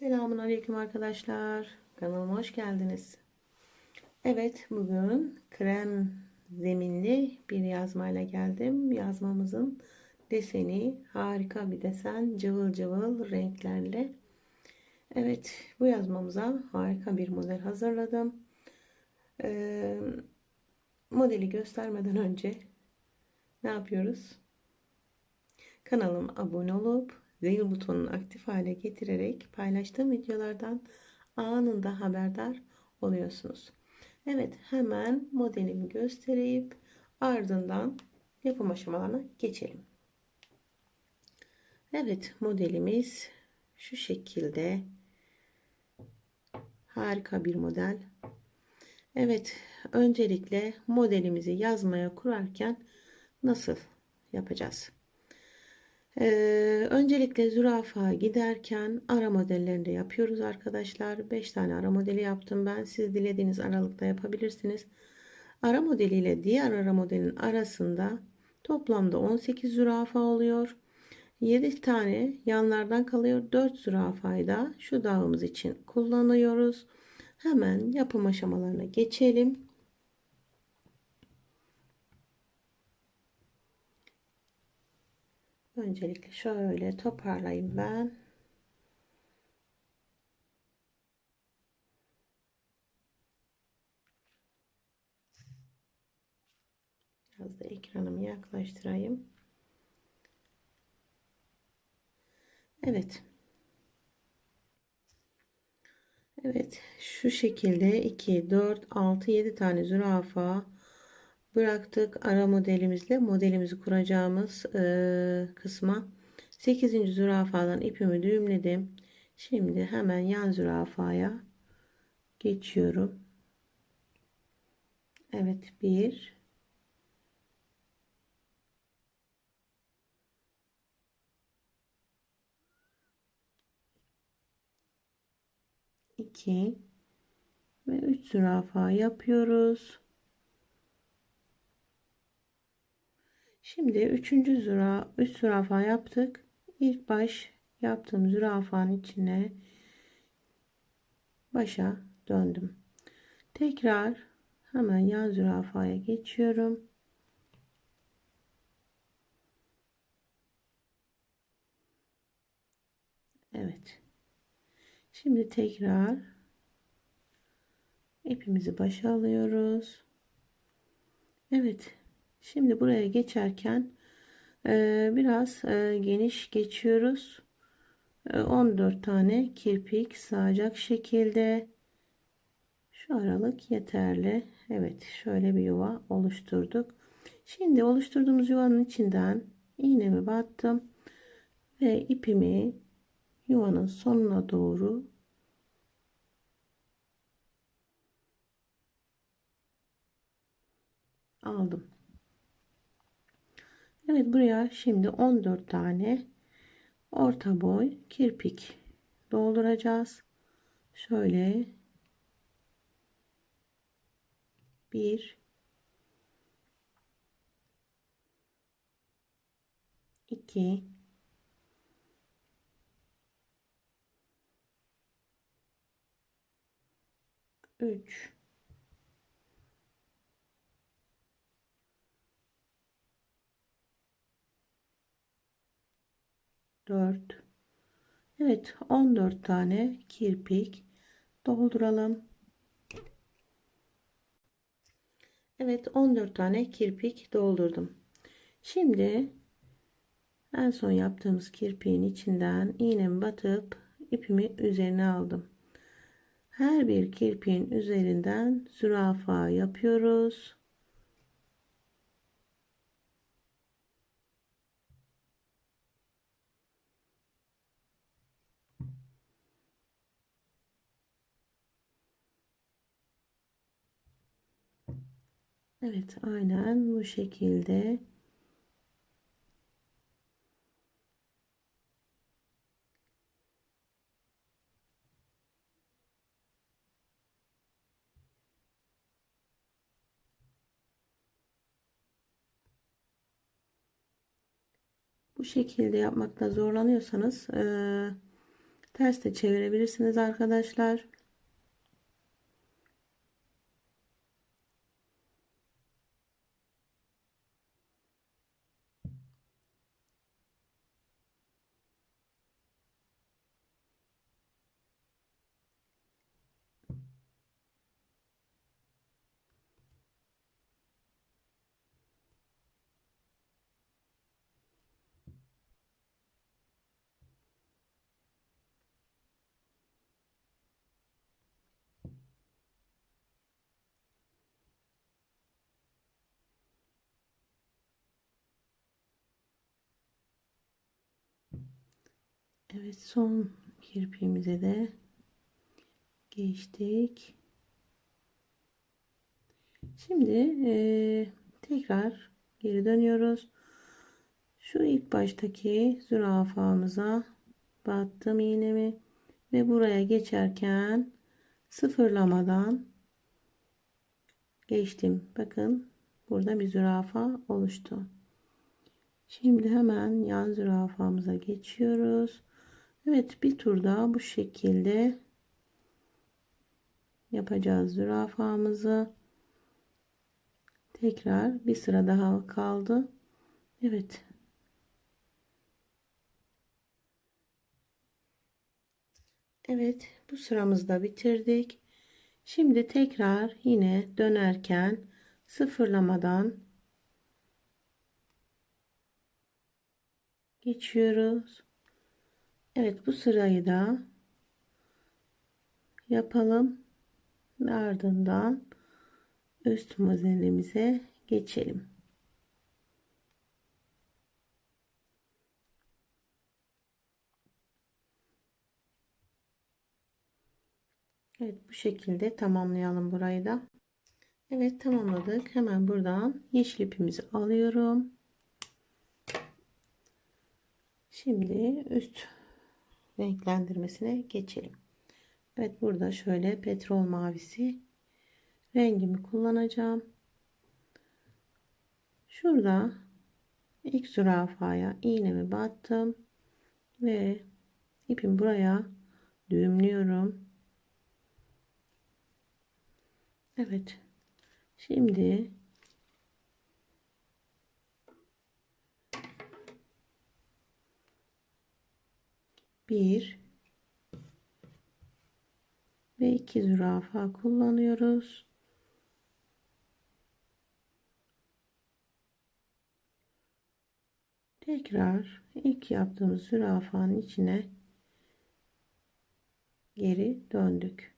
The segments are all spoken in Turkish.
Selamun Aleyküm arkadaşlar. Kanalıma hoş geldiniz. Evet bugün krem zeminli bir yazmayla geldim. Yazmamızın deseni harika bir desen. Cıvıl cıvıl renklerle. Evet bu yazmamıza harika bir model hazırladım. Ee, modeli göstermeden önce ne yapıyoruz? Kanalıma abone olup zil butonunu aktif hale getirerek paylaştığım videolardan anında haberdar oluyorsunuz. Evet hemen modelimi göstereyim. Ardından yapım aşamalarına geçelim. Evet modelimiz şu şekilde. Harika bir model. Evet öncelikle modelimizi yazmaya kurarken nasıl yapacağız? Ee, öncelikle zürafa giderken ara modellerinde yapıyoruz arkadaşlar. 5 tane ara modeli yaptım ben. Siz dilediğiniz aralıkta yapabilirsiniz. Ara modeli ile diğer ara modelin arasında toplamda 18 zürafa oluyor. 7 tane yanlardan kalıyor. 4 zürafayı da şu dağımız için kullanıyoruz. Hemen yapım aşamalarına geçelim. Öncelikle şöyle toparlayayım ben. Biraz da ekranımı yaklaştırayım. Evet. Evet şu şekilde 2 4 6 7 tane zürafa bıraktık ara modelimizle. Modelimizi kuracağımız e, kısma 8. zürafadan ipimi düğümledim. Şimdi hemen yan zürafaya geçiyorum. Evet bir. İki. Ve üç zürafa yapıyoruz Şimdi üçüncü züra, üç zürafa yaptık. İlk baş yaptığım zürafanın içine başa döndüm. Tekrar hemen yan zürafaya geçiyorum. Evet. Şimdi tekrar ipimizi başa alıyoruz. Evet. Şimdi buraya geçerken e, biraz e, geniş geçiyoruz. E, 14 tane kirpik sığacak şekilde şu aralık yeterli. Evet şöyle bir yuva oluşturduk. Şimdi oluşturduğumuz yuvanın içinden iğnemi battım ve ipimi yuvanın sonuna doğru aldım. Evet buraya şimdi 14 tane orta boy kirpik dolduracağız. Şöyle bir iki üç 4 Evet 14 tane kirpik dolduralım. Evet 14 tane kirpik doldurdum. Şimdi en son yaptığımız kirpiğin içinden iğnemi batıp ipimi üzerine aldım. Her bir kirpiğin üzerinden zürafa yapıyoruz. Evet aynen bu şekilde bu şekilde yapmakta zorlanıyorsanız Ters de çevirebilirsiniz arkadaşlar. Evet son kirpiğimize de geçtik. Şimdi e, tekrar geri dönüyoruz. Şu ilk baştaki zürafamıza battım iğnemi ve buraya geçerken sıfırlamadan geçtim. Bakın burada bir zürafa oluştu. Şimdi hemen yan zürafamıza geçiyoruz. Evet bir tur daha bu şekilde yapacağız zürafamızı. Tekrar bir sıra daha kaldı. Evet. Evet bu sıramızda bitirdik. Şimdi tekrar yine dönerken sıfırlamadan geçiyoruz. Evet bu sırayı da yapalım ve ardından üst modelimize geçelim. Evet bu şekilde tamamlayalım burayı da. Evet tamamladık. Hemen buradan yeşil ipimizi alıyorum. Şimdi üst renklendirmesine geçelim. Evet burada şöyle petrol mavisi rengimi kullanacağım. Şurada ilk zürafaya iğnemi battım ve ipimi buraya düğümlüyorum. Evet. Şimdi bir ve iki zürafa kullanıyoruz. Tekrar ilk yaptığımız zürafanın içine geri döndük.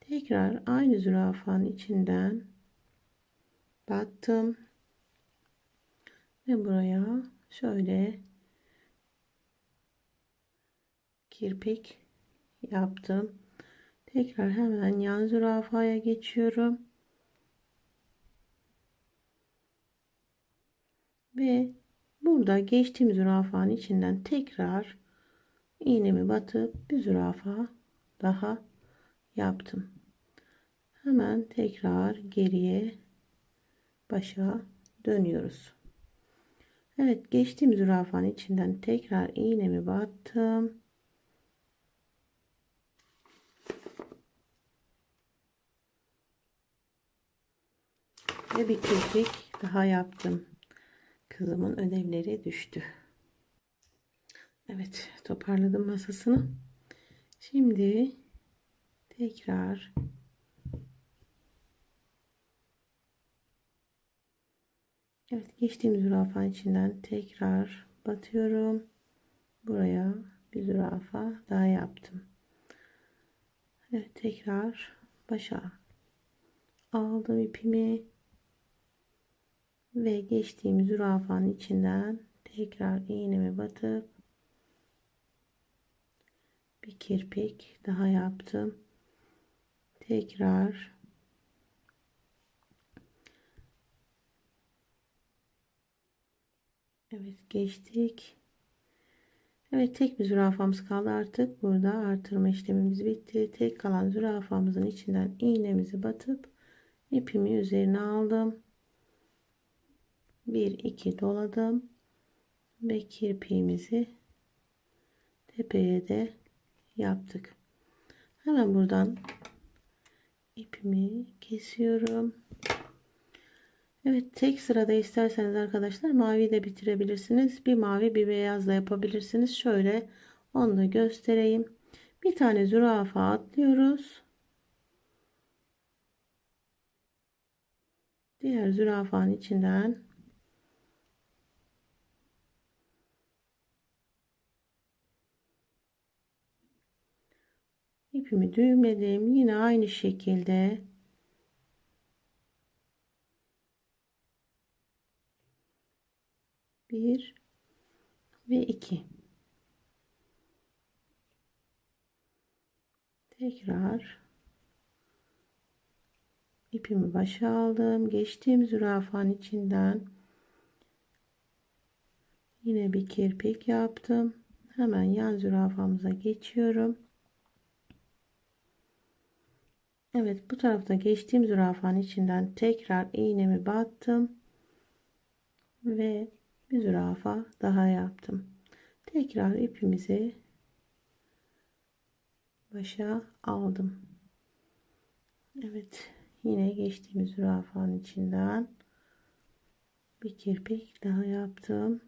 Tekrar aynı zürafanın içinden battım ve buraya şöyle kirpik yaptım. Tekrar hemen yan zürafaya geçiyorum. Ve burada geçtiğim zürafanın içinden tekrar iğnemi batıp bir zürafa daha yaptım. Hemen tekrar geriye başa dönüyoruz. Evet geçtiğim zürafanın içinden tekrar iğnemi battım. Ve bir kirpik daha yaptım. Kızımın ödevleri düştü. Evet toparladım masasını. Şimdi tekrar Evet geçtiğim zürafanın içinden tekrar batıyorum. Buraya bir zürafa daha yaptım. Evet tekrar başa aldım ipimi ve geçtiğim zürafanın içinden tekrar iğnemi batıp bir kirpik daha yaptım. Tekrar Evet geçtik. Evet tek bir zürafamız kaldı artık. Burada artırma işlemimiz bitti. Tek kalan zürafamızın içinden iğnemizi batıp ipimi üzerine aldım. 1 2 doladım ve kirpiğimizi tepeye de yaptık. Hemen buradan ipimi kesiyorum. Evet tek sırada isterseniz arkadaşlar mavi de bitirebilirsiniz. Bir mavi bir beyaz da yapabilirsiniz. Şöyle onu da göstereyim. Bir tane zürafa atlıyoruz. Diğer zürafanın içinden ipimi düğümledim. Yine aynı şekilde. Bir ve iki. Tekrar ipimi başa aldım. Geçtiğim zürafanın içinden yine bir kirpik yaptım. Hemen yan zürafamıza geçiyorum Evet bu tarafta geçtiğim zürafanın içinden tekrar iğnemi battım ve bir zürafa daha yaptım. Tekrar ipimizi başa aldım. Evet yine geçtiğimiz zürafanın içinden bir kirpik daha yaptım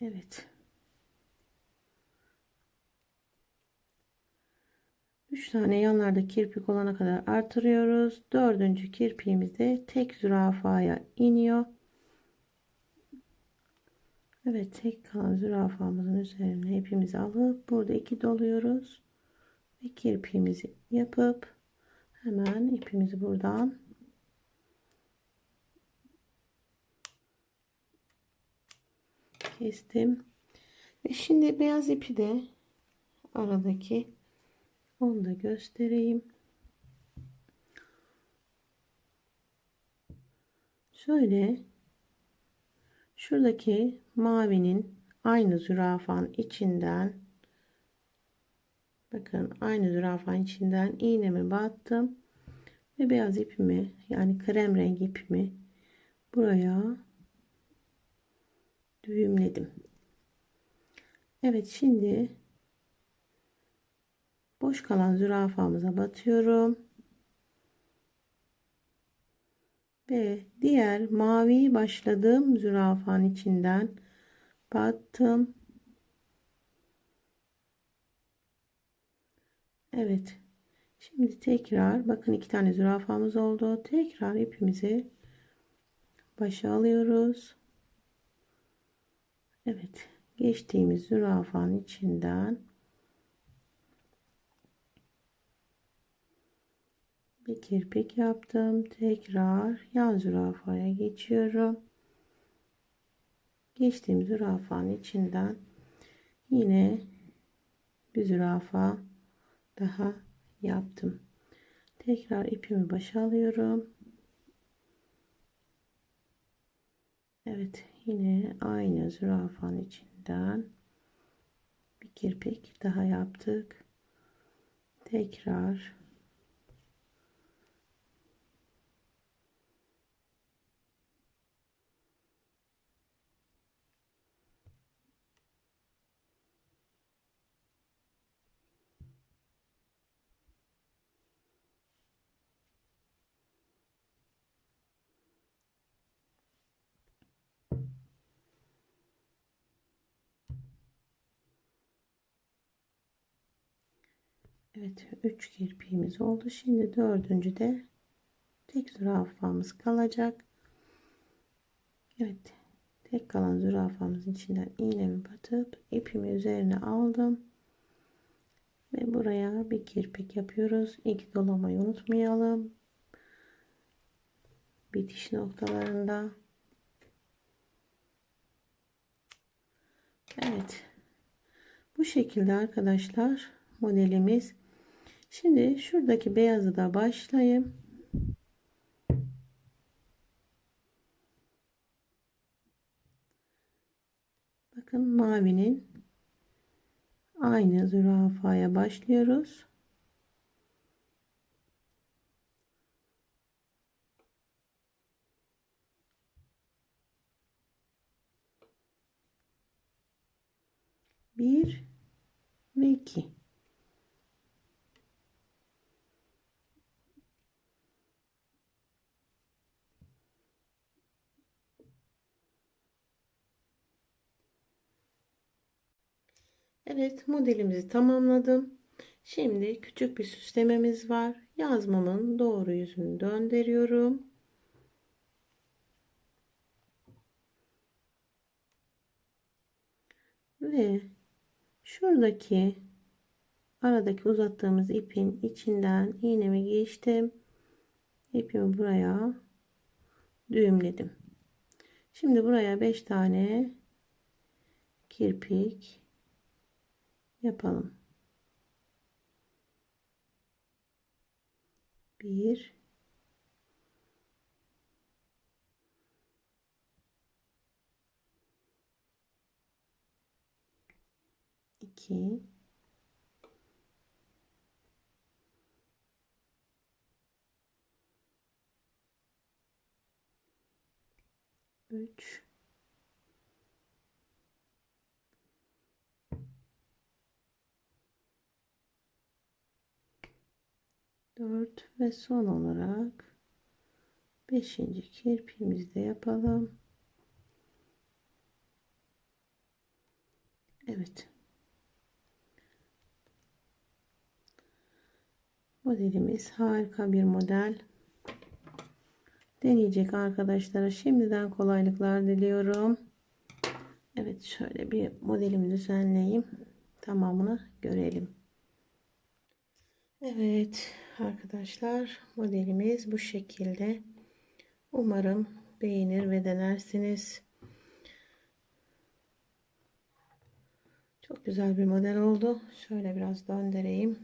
Evet. 3 tane yanlarda kirpik olana kadar artırıyoruz. Dördüncü kirpiğimizde tek zürafaya iniyor. Evet tek kalan zürafamızın üzerine ipimizi alıp burada iki doluyoruz. Ve kirpiğimizi yapıp hemen ipimizi buradan kestim. Ve şimdi beyaz ipi de aradaki onu da göstereyim. Şöyle şuradaki mavinin aynı zürafan içinden bakın aynı zürafanın içinden iğnemi battım ve beyaz ipimi yani krem rengi ipimi buraya düğümledim. Evet şimdi boş kalan zürafamıza batıyorum. Ve diğer mavi başladığım zürafanın içinden battım. Evet. Şimdi tekrar bakın iki tane zürafamız oldu. Tekrar ipimizi başa alıyoruz. Evet. Geçtiğimiz zürafanın içinden bir kirpik yaptım. Tekrar yan zürafaya geçiyorum. Geçtiğim zürafanın içinden yine bir zürafa daha yaptım. Tekrar ipimi başa alıyorum. Evet yine aynı zürafanın içinden bir kirpik daha yaptık. Tekrar Evet 3 kirpiğimiz oldu. Şimdi dördüncü de tek zürafamız kalacak. Evet tek kalan zürafamızın içinden iğnemi batıp ipimi üzerine aldım. Ve buraya bir kirpik yapıyoruz. İlk dolamayı unutmayalım. Bitiş noktalarında. Evet. Bu şekilde arkadaşlar modelimiz Şimdi şuradaki beyazı da başlayayım. Bakın mavinin aynı zürafaya başlıyoruz. Bir ve iki. Evet modelimizi tamamladım. Şimdi küçük bir süslememiz var. Yazmamın doğru yüzünü döndürüyorum. Ve şuradaki aradaki uzattığımız ipin içinden iğnemi geçtim. İpimi buraya düğümledim. Şimdi buraya 5 tane kirpik yapalım. Bir. İki. Üç 4 ve son olarak 5. kirpiğimizi de yapalım. Evet. Modelimiz harika bir model. Deneyecek arkadaşlara şimdiden kolaylıklar diliyorum. Evet şöyle bir modelimi düzenleyeyim. Tamamını görelim. Evet arkadaşlar modelimiz bu şekilde. Umarım beğenir ve denersiniz. Çok güzel bir model oldu. Şöyle biraz döndüreyim.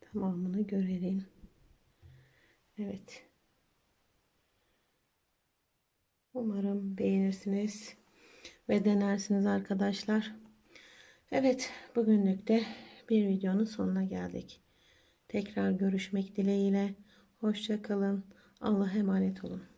Tamamını görelim. Evet. Umarım beğenirsiniz ve denersiniz arkadaşlar. Evet bugünlük de bir videonun sonuna geldik. Tekrar görüşmek dileğiyle. Hoşça kalın. Allah'a emanet olun.